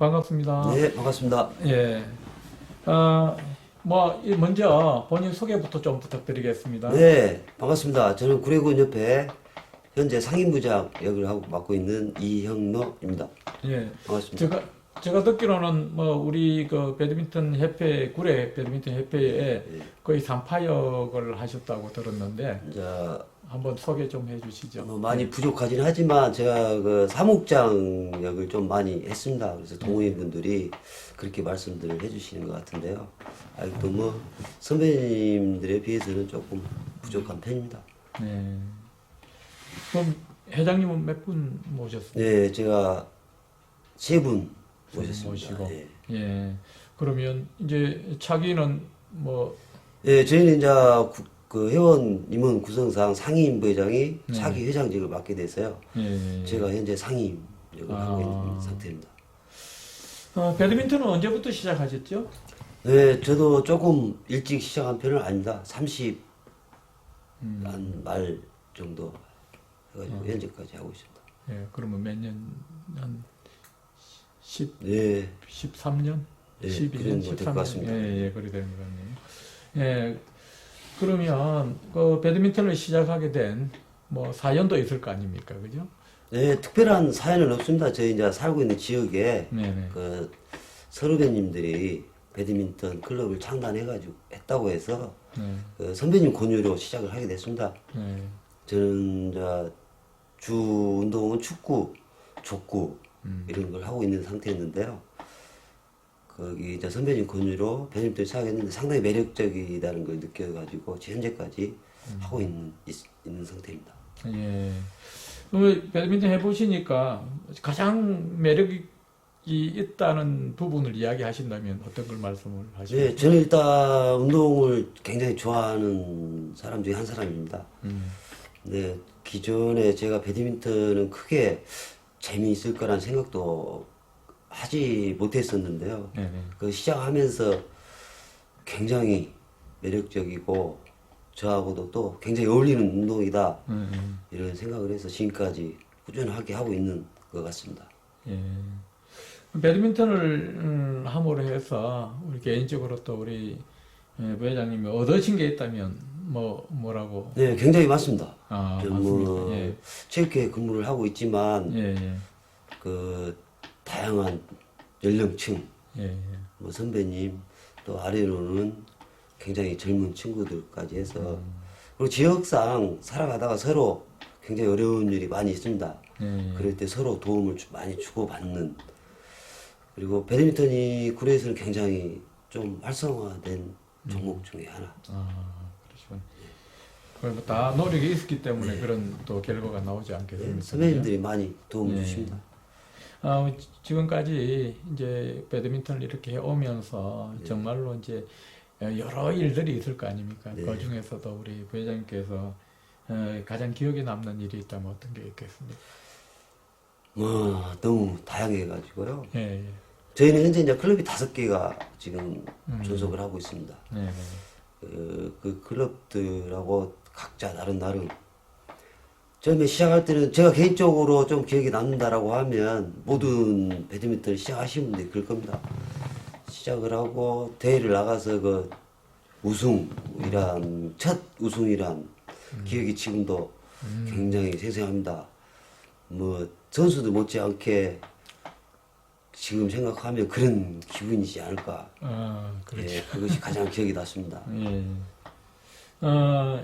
반갑습니다. 네, 반갑습니다. 예. 어, 뭐, 이 먼저 본인 소개부터 좀 부탁드리겠습니다. 네, 반갑습니다. 저는 구례군 옆에 현재 상임부장 역을 하고 맡고 있는 이형노입니다. 예. 반갑습니다. 제가, 제가 듣기로는 뭐, 우리 그 배드민턴 협회, 구례 배드민턴 협회에 예. 거의 산파역을 하셨다고 들었는데, 이제 한번 소개 좀 해주시죠. 뭐 많이 부족하긴 하지만 제가 그 사무장 역을 좀 많이 했습니다. 그래서 동호인분들이 그렇게 말씀들을 해주시는 것 같은데요. 아직도 뭐 선배님들에 비해서는 조금 부족한 편입니다. 네. 그럼 회장님은 몇 분 모셨습니까? 네, 제가 세분 세분 모셨습니다. 예. 예. 그러면 이제 차기는 뭐, 예, 저희는 이제 구- 그 회원 임원 구성상 상임 부회장이 네. 차기 회장직을 맡게 돼서요. 예. 제가 현재 상임 역을 하고 아. 있는 상태입니다. 어, 배드민턴은 언제부터 시작하셨죠? 네, 저도 조금 일찍 시작한 편은 아닙니다. 30 음. 한말 정도 해가지고 현재까지 하고 있습니다. 예, 그러면 몇 년, 한 10, 네, 13년? 예, 12년, 그 정도 될것 13년? 같습니다. 예, 예, 그래 되는 거 같네요. 예, 그러면 그 배드민턴을 시작하게 된 뭐 사연도 있을 거 아닙니까? 그죠? 네, 특별한 사연은 없습니다. 저희 이제 살고 있는 지역에 네네. 그 선후배님들이 배드민턴 클럽을 창단해가지고 했다고 해서 네. 그 선배님 권유로 시작을 하게 됐습니다. 네. 저는 이제 주 운동은 축구, 족구 음. 이런 걸 하고 있는 상태였는데요. 거기 이제 선배님 권유로 배드민턴 시작했는데 상당히 매력적이다는 걸 느껴가지고 현재까지 음. 하고 있는, 있, 있는 상태입니다. 예. 배드민턴 해보시니까 가장 매력이 있다는 부분을 이야기하신다면 어떤 걸 말씀을 하시죠? 네, 저는 일단 운동을 굉장히 좋아하는 사람 중에 한 사람입니다. 음. 네, 기존에 제가 배드민턴은 크게 재미있을 거란 생각도 하지 못했었는데요. 네네. 그 시작하면서 굉장히 매력적이고 저하고도 또 굉장히 어울리는 운동이다 음. 이런 생각을 해서 지금까지 꾸준하게 하고 있는 것 같습니다. 예. 배드민턴을 음, 함으로 해서 우리 개인적으로 또 우리 예, 부회장님이 얻으신 게 있다면 뭐 뭐라고? 네, 굉장히 많습니다. 아저 맞습니까? 뭐 예. 체육회 근무를 하고 있지만 예, 예, 그 다양한 연령층, 예, 예. 뭐 선배님 또 아래로는 굉장히 젊은 친구들까지 해서 음. 그리고 지역상 살아가다가 서로 굉장히 어려운 일이 많이 있습니다. 예, 예. 그럴 때 서로 도움을 주- 많이 주고 받는 그리고 배드민턴이 구례에서는 굉장히 좀 활성화된 종목 중에 하나. 아. 그리고 다 노력이 있었기 때문에 그런 또 결과가 나오지 네, 않겠습니까? 선배님들이 많이 도움을 예. 주십니다. 아, 지- 지금까지 이제 배드민턴을 이렇게 해오면서 네. 정말로 이제 여러 일들이 있을 거 아닙니까? 네. 그 중에서도 우리 부회장님께서 어, 가장 기억에 남는 일이 있다면 어떤 게 있겠습니까? 뭐 너무 다양해가지고요. 예, 예. 저희는 현재 이제 클럽이 다섯 개가 지금 음. 존속을 하고 있습니다. 네, 네. 그, 그 클럽들하고 각자 다른 나름. 처음에 시작할 때는 제가 개인적으로 좀 기억에 남는다라고 하면 모든 배드민턴 시작하시는 분들이 그럴 겁니다. 시작을 하고 대회를 나가서 그 우승이란 첫 우승이란 기억이 지금도 굉장히 생생합니다. 뭐 선수도 못지않게 지금 생각하면 그런 기분이지 않을까. 아, 그렇죠. 예, 그것이 가장 기억이 났습니다. 예. 어,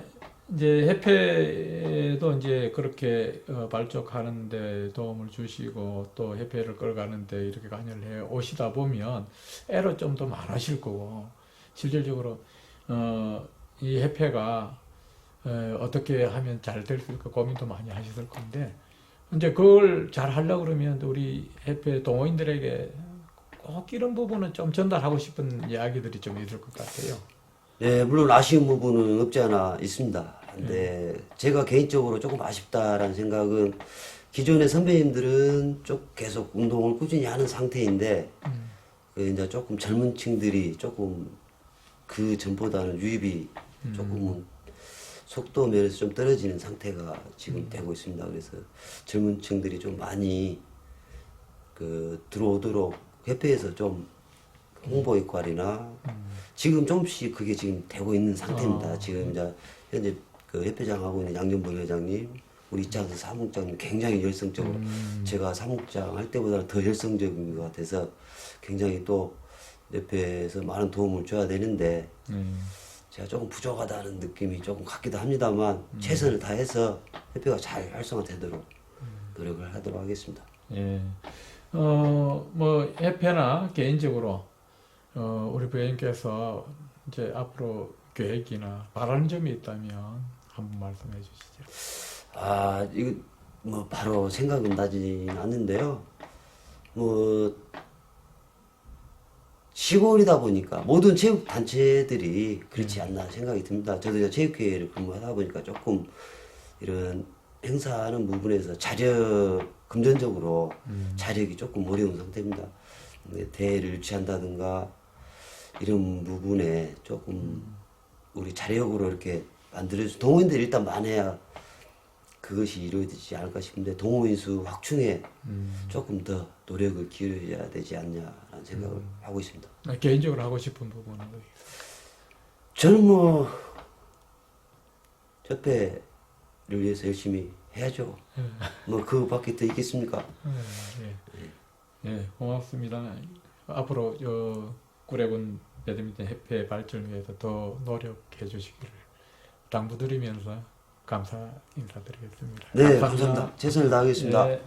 이제 협회도 이제 그렇게 어, 발족하는데 도움을 주시고 또 협회를 끌어가는데 이렇게 관여를 해 오시다 보면 애로 좀 더 많으실 거고 실질적으로 어, 이 협회가 어, 어떻게 하면 잘될수 있을까 고민도 많이 하셨을 건데 이제 그걸 잘 하려고 그러면 우리 협회 동호인들에게 꼭 이런 부분은 좀 전달하고 싶은 이야기들이 좀 있을 것 같아요. 네, 물론 아쉬운 부분은 없지 않아 있습니다. 근데 제가 개인적으로 조금 아쉽다라는 생각은 기존의 선배님들은 쭉 계속 운동을 꾸준히 하는 상태인데 음. 그 이제 조금 젊은 층들이 조금 그 전보다는 유입이 조금은 속도 면에서 좀 떨어지는 상태가 지금 되고 있습니다. 그래서 젊은 층들이 좀 많이 그 들어오도록 협회에서 좀 홍보 역할이나 음. 지금 조금씩 그게 지금 되고 있는 상태입니다. 아. 지금 이제 현재 그 협회장하고 있는 양정보 회장님, 우리 이창수 사무장님 굉장히 열성적으로 음. 제가 사무장 할 때보다 더 열성적인 것 같아서 굉장히 또 옆에서 많은 도움을 줘야 되는데 음. 제가 조금 부족하다는 느낌이 조금 같기도 합니다만 음. 최선을 다해서 협회가 잘 활성화되도록 음. 노력을 하도록 하겠습니다. 예. 어, 뭐, 협회나 개인적으로, 어, 우리 부회장께서 이제 앞으로 계획이나 바라는 점이 있다면 한번 말씀해 주시죠. 아, 이거 뭐 바로 생각은 나지 않는데요. 뭐 시골이다 보니까 모든 체육 단체들이 그렇지 않나 생각이 듭니다. 저도 이제 체육회를 근무하다 보니까 조금 이런 행사하는 부분에서 자력 금전적으로 자력이 조금 어려운 상태입니다. 네, 대회를 유치한다든가 이런 부분에 조금 우리 자력으로 이렇게 만들어주 동호인들이 일단 많아야 그것이 이루어지지 않을까 싶은데 동호인 수 확충에 조금 더 노력을 기울여야 되지 않냐라는 생각을 하고 있습니다. 아, 개인적으로 하고 싶은 부분은 저는 뭐 협회를 위해서 열심히 해야죠. 뭐 그거밖에 더 있겠습니까? 예, 예. 예, 고맙습니다. 앞으로 저 구례군 배드민턴 협회 발전을 위해서 더 노력해 주시기를 당부드리면서 감사 인사드리겠습니다. 네, 감사합니다. 최선을 다하겠습니다. 예.